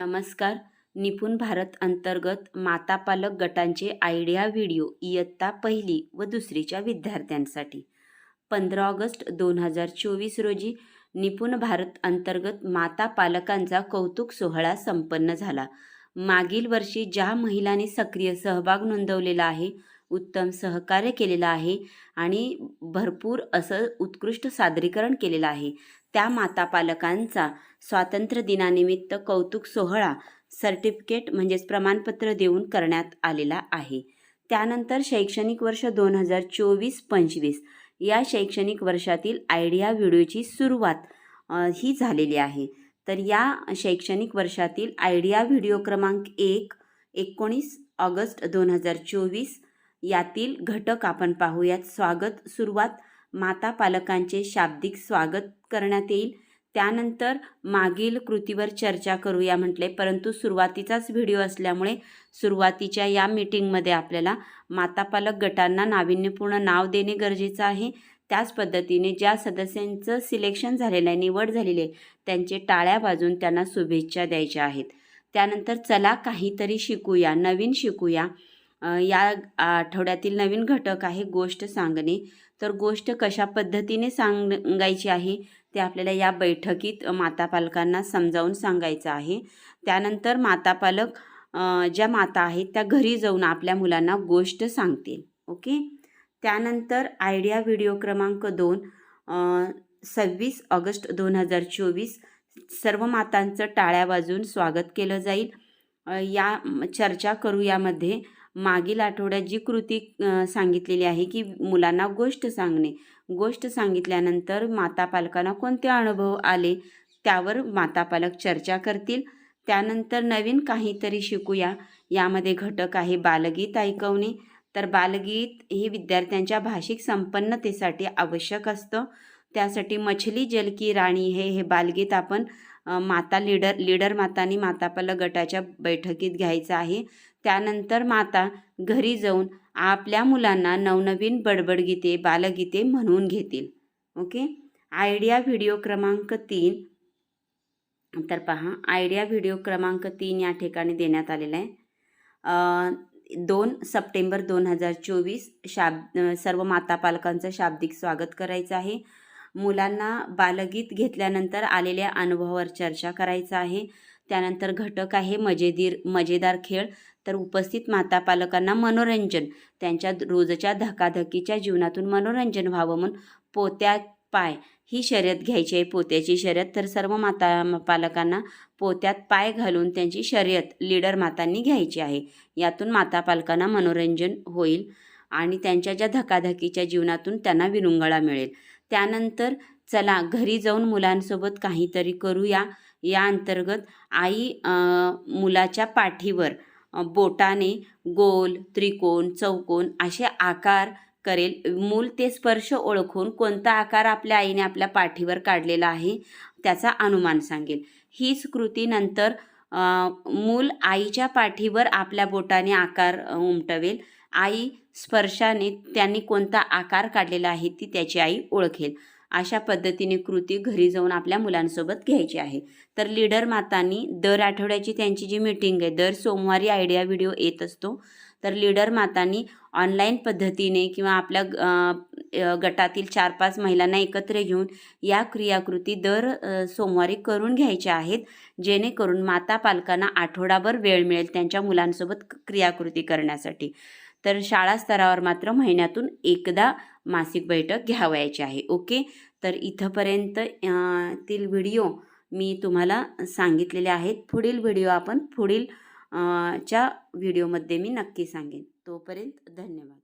नमस्कार. निपुण भारत अंतर्गत माता पालक गटांचे आयडिया व्हिडिओ इयत्ता पहिली व दुसरीच्या विद्यार्थ्यांसाठी. पंधरा ऑगस्ट दोन हजार चोवीस रोजी निपुण भारत अंतर्गत माता पालकांचा कौतुक सोहळा संपन्न झाला. मागील वर्षी ज्या महिलांनी सक्रिय सहभाग नोंदवलेला आहे उत्तम सहकार्य केलेलं आहे आणि भरपूर असं उत्कृष्ट सादरीकरण केलेलं आहे. त्या माता पालकांचा स्वातंत्र्य दिनानिमित्त कौतुक सोहळा सर्टिफिकेट म्हणजेच प्रमाणपत्र देऊन करण्यात आलेला आहे. त्यानंतर शैक्षणिक वर्ष दोन हजार चोवीस पंचवीस या शैक्षणिक वर्षातील आयडिया व्हिडिओची सुरुवात ही झालेली आहे. तर या शैक्षणिक वर्षातील आयडिया व्हिडिओ क्रमांक एक एकोणीस ऑगस्ट दोन हजार चोवीस यातील घटक आपण पाहूयात. स्वागत. सुरुवात. माता पालकांचे शाब्दिक स्वागत करण्यात येईल. त्यानंतर मागील कृतीवर चर्चा करूया म्हटले. परंतु सुरुवातीचाच व्हिडिओ असल्यामुळे सुरुवातीच्या या मीटिंगमध्ये आपल्याला माता पालक गटांना नाविन्यपूर्ण नाव देणे गरजेचं आहे. त्याच पद्धतीने ज्या सदस्यांचं सिलेक्शन झालेलं आहे निवड झालेली आहे त्यांचे टाळ्या वाजून त्यांना शुभेच्छा द्यायच्या आहेत. त्यानंतर चला काहीतरी शिकूया नवीन शिकूया. या आठवड्यातील नवीन घटक आहे गोष्ट सांगणे. तर गोष्ट कशा पद्धतीने सांगायची आहे? ते आपल्याला या बैठकीत माता पालकांना समजावून सांगायचं आहे. त्यानंतर माता पालक ज्या माता आहेत त्या घरी जाऊन आपल्या मुलांना गोष्ट सांगतील. ओके? त्यानंतर आयडिया व्हिडिओ क्रमांक दोन सव्वीस ऑगस्ट दोन हजार चोवीस सर्व मातांचं टाळ्या वाजून स्वागत केलं जाईल. या चर्चा करू यामध्ये मागील आठवड्यात जी कृती सांगितलेली आहे की मुलांना गोष्ट सांगणे. गोष्ट सांगितल्यानंतर माता पालकांना कोणते अनुभव आले? त्यावर माता पालक चर्चा करतील. त्यानंतर नवीन काहीतरी शिकूया. यामध्ये घटक आहे बालगीत ऐकवणे. तर बालगीत हे विद्यार्थ्यांच्या भाषिक संपन्नतेसाठी आवश्यक असतं. त्यासाठी मछली जल की राणी हे हे बालगीत आपण माता लीडर लीडर मातानी माता पालक गटाच्या बैठकीत घ्यायचं आहे. त्यानंतर माता घरी जाऊन आपल्या मुलांना नवनवीन बडबडगीते बालगीते म्हणून घेतील. ओके? आयडिया व्हिडिओ क्रमांक तीन. तर पहा आयडिया व्हिडिओ क्रमांक तीन या ठिकाणी देण्यात आलेला आहे. दोन सप्टेंबर दोन हजार चोवीस शाब सर्व माता पालकांचं शाब्दिक स्वागत करायचं आहे. मुलांना बालगीत घेतल्यानंतर आलेल्या अनुभवावर चर्चा करायचं आहे. त्यानंतर घटक आहे मजेदीर मजेदार खेळ. तर उपस्थित माता पालकांना मनोरंजन. त्यांच्या रोजच्या धकाधकीच्या जीवनातून मनोरंजन व्हावं म्हणून पोत्यात पाय ही शर्यत घ्यायची आहे. पोत्याची शर्यत तर सर्व माता पालकांना पोत्यात पाय घालून त्यांची शर्यत लीडर मातांनी घ्यायची आहे. यातून माता पालकांना मनोरंजन होईल आणि त्यांच्या ज्या धकाधकीच्या जीवनातून त्यांना विरुंगळा मिळेल. त्यानंतर चला घरी जाऊन मुलांसोबत काहीतरी करूया. या अंतर्गत आई मुलाच्या पाठीवर बोटाने गोल त्रिकोण चौकोन असे आकार करेल. मूल ते स्पर्श ओळखून कोणता आकार आपल्या आईने आपल्या पाठीवर काढलेला आहे त्याचा अनुमान सांगेल. हीच कृती नंतर मूल आईच्या पाठीवर आपल्या बोटाने आकार उमटवेल. आई स्पर्शाने त्यांनी कोणता आकार काढलेला आहे ती त्याची आई ओळखेल. अशा पद्धतीने कृती घरी जाऊन आपल्या मुलांसोबत घ्यायची आहे. तर लीडर मातांनी दर आठवड्याची त्यांची जी मीटिंग आहे दर सोमवारी आयडिया व्हिडिओ येत असतो. तर लीडर मातांनी ऑनलाईन पद्धतीने किंवा आपल्या गटातील चार पाच महिलांना एकत्र घेऊन या क्रियाकृती दर सोमवारी करून घ्यायच्या आहेत. जेणेकरून माता पालकांना आठवडाभर वेळ मिळेल त्यांच्या मुलांसोबत क्रियाकृती करण्यासाठी. तर शाळा स्तरावर मात्र महिन्यातून एकदा मासिक बैठक घ्यावयाची आहे. ओके? तर इथंपर्यंत तील व्हिडिओ मी तुम्हाला सांगितलेले आहेत. पुढील व्हिडिओ आपण पुढील च्या व्हिडिओमध्ये मी नक्की सांगेन. तोपर्यंत धन्यवाद.